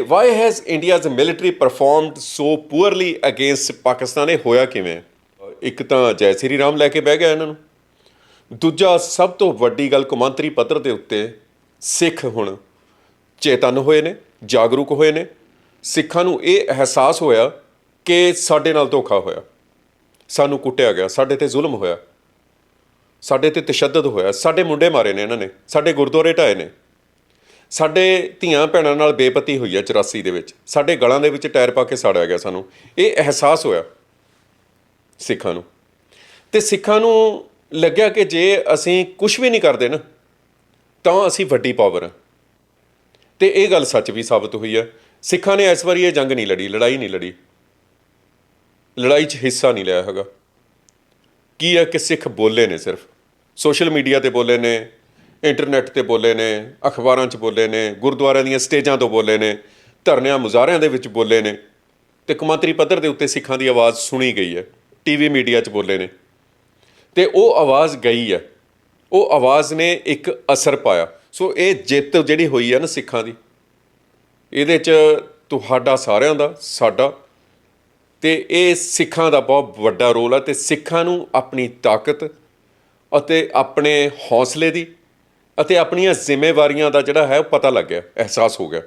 Why has India's military performed so poorly against Pakistan? ਇਹ ਹੋਇਆ ਕਿਵੇਂ? ਇੱਕ ਤਾਂ ਜੈ ਸ੍ਰੀ ਰਾਮ ਲੈ ਕੇ ਬਹਿ ਗਿਆ ਇਹਨਾਂ ਨੂੰ। ਦੂਜਾ, ਸਭ ਤੋਂ ਵੱਡੀ ਗੱਲ ਕੌਮਾਂਤਰੀ ਪੱਧਰ ਦੇ ਉੱਤੇ ਸਿੱਖ ਹੁਣ ਚੇਤਨ ਹੋਏ ਨੇ, ਜਾਗਰੂਕ ਹੋਏ ਨੇ। ਸਿੱਖਾਂ ਨੂੰ ਇਹ ਅਹਿਸਾਸ ਹੋਇਆ ਕਿ ਸਾਡੇ ਨਾਲ ਧੋਖਾ ਹੋਇਆ। ਸਾਨੂੰ ਕੁੱਟਿਆ ਗਿਆ, ਸਾਡੇ ਤੇ ਜ਼ੁਲਮ ਹੋਇਆ। ਸਾਡੇ ਤੇ ਤਸ਼ੱਦਦ ਹੋਇਆ। ਸਾਡੇ ਮੁੰਡੇ ਮਾਰੇ ਨੇ ਇਹਨਾਂ ਨੇ, ਸਾਡੇ ਗੁਰਦੁਆਰੇ ਢਾਏ ਨੇ। ਸਾਡੇ ਧੀਆਂ ਭੈਣਾਂ ਨਾਲ ਬੇਪਤੀ ਹੋਈ ਆ 84 ਦੇ ਵਿੱਚ। ਸਾਡੇ ਗਲਾਂ ਦੇ ਵਿੱਚ ਟਾਇਰ ਪਾ ਕੇ ਸਾੜਿਆ ਗਿਆ ਸਾਨੂੰ। ਇਹ ਅਹਿਸਾਸ ਹੋਇਆ ਸਿੱਖਾਂ ਨੂੰ। ਤੇ ਸਿੱਖਾਂ ਨੂੰ ਲੱਗਿਆ ਕਿ ਜੇ ਅਸੀਂ ਕੁਝ ਵੀ ਨਹੀਂ ਕਰਦੇ ਨਾ, ਤਾਂ ਅਸੀਂ ਵੱਡੀ ਪਾਵਰ ਹਾਂ ਤੇ ਇਹ ਗੱਲ ਸੱਚ ਵੀ ਸਾਬਤ ਹੋਈ ਹੈ ਸਿੱਖਾਂ ਨੇ ਇਸ ਵਾਰੀ ਇਹ ਜੰਗ ਨਹੀਂ ਲੜੀ, ਲੜਾਈ ਨਹੀਂ ਲੜੀ। ਲੜਾਈ 'ਚ ਹਿੱਸਾ ਨਹੀਂ ਲਿਆ ਹੈਗਾ। ਕੀ ਹੈ ਕਿ ਸਿੱਖ ਬੋਲੇ ਨੇ ਸਿਰਫ। ਸੋਸ਼ਲ ਮੀਡੀਆ ਤੇ ਬੋਲੇ ਨੇ ਇੰਟਰਨੈਟ ਤੇ ਬੋਲੇ ਨੇ, ਅਖਬਾਰਾਂ 'ਚ ਬੋਲੇ ਨੇ, ਗੁਰਦੁਆਰਿਆਂ ਦੀਆਂ ਸਟੇਜਾਂ ਤੋਂ ਬੋਲੇ ਨੇ, ਧਰਨਿਆਂ ਮੁਜ਼ਾਹਰਿਆਂ ਦੇ ਵਿੱਚ ਬੋਲੇ ਨੇ ਤੇ ਕੌਮਾਂਤਰੀ ਪੱਧਰ ਦੇ ਉੱਤੇ ਸਿੱਖਾਂ ਦੀ ਆਵਾਜ਼ ਸੁਣੀ ਗਈ ਹੈ, ਟੀਵੀ ਮੀਡੀਆ 'ਚ ਬੋਲੇ ਨੇ। ਤੇ ਉਹ ਆਵਾਜ਼ ਗਈ ਹੈ, ਉਹ ਆਵਾਜ਼ ਨੇ ਇੱਕ ਅਸਰ ਪਾਇਆ। ਸੋ ਇਹ ਜਿੱਤ ਜਿਹੜੀ ਹੋਈ ਹੈ ਨਾ ਸਿੱਖਾਂ ਦੀ, ਇਹਦੇ 'ਚ ਤੁਹਾਡਾ ਸਾਰਿਆਂ ਦਾ, ਸਾਡਾ ਤੇ ਇਹ ਸਿੱਖਾਂ ਦਾ ਬਹੁਤ ਵੱਡਾ ਰੋਲ ਹੈ ਤੇ ਸਿੱਖਾਂ ਨੂੰ ਆਪਣੀ ਤਾਕਤ ਅਤੇ ਆਪਣੇ ਹੌਸਲੇ ਦੀ ਅਤੇ ਆਪਣੀਆਂ ਜ਼ਿੰਮੇਵਾਰੀਆਂ ਦਾ ਜਿਹੜਾ ਹੈ ਉਹ ਪਤਾ ਲੱਗ ਗਿਆ ਅਹਿਸਾਸ ਹੋ ਗਿਆ।